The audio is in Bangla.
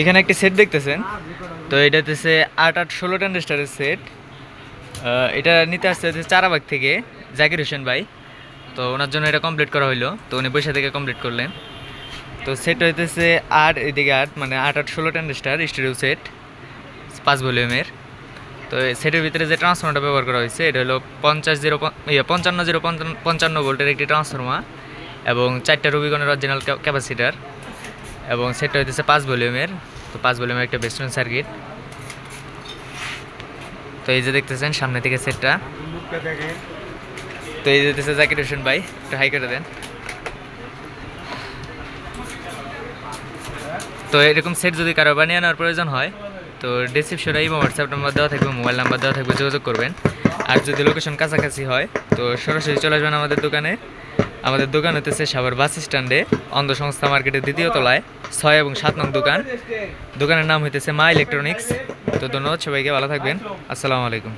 এখানে একটি সেট দেখতেছেন। তো এটা হচ্ছে আট আট ষোলো ট্যান্ডেস্টারের সেট এটা নিতে আসছে হচ্ছে চারাবাগ থেকে জাকির হোসেন ভাই। তো ওনার জন্য এটা কমপ্লিট করা হইল। তো উনি পয়সা থেকে কমপ্লিট করলেন। তো সেট হইতেছে আট, এদিকে আট মানে আট আট ষোলো ট্যান্ডেস্টার স্টুডিও সেট পাঁচ ভলিউমের তো সেটের ভিতরে যে ট্রান্সফর্মারটা ব্যবহার করা হয়েছে এটা হলো পঞ্চাশ জিরো পঞ্চান্ন জিরো পঞ্চান্ন ভোল্টের একটি ট্রান্সফর্মার এবং চারটা রুবিকনের অরিজিনাল ক্যাপাসিটার এবং সেটটা হইতেছে পাঁচ ভলিউমের। তো পাঁচ ভলিউমের একটা বেস্টন সার্কিট তো এই যে দেখতেছেন, সামনে থেকে সেটটা। তো এই যে দেখতেছে জাকির হোসেন ভাই, একটু হাই করে দেন। তো এরকম সেট যদি কারও বানিয়ে আনার প্রয়োজন হয়, তো ডিসক্রিপশনে এই হোয়াটসঅ্যাপ নাম্বার দেওয়া থাকবে মোবাইল নাম্বার দেওয়া থাকবে, যোগাযোগ করবেন। আর যদি লোকেশন কাছাকাছি হয়, তো সরাসরি চলে আসবেন আমাদের দোকানে। আমাদের দোকান হতেছে সাভার বাস স্ট্যান্ডে, অন্ধ সংস্থা মার্কেটের দ্বিতীয় তলায়, ছয় এবং সাত নং দোকান। দোকানের নাম হইতেছে মা ইলেকট্রনিক্স। তো ধন্যবাদ সবাইকে, ভালো থাকবেন। আসসালামু আলাইকুম।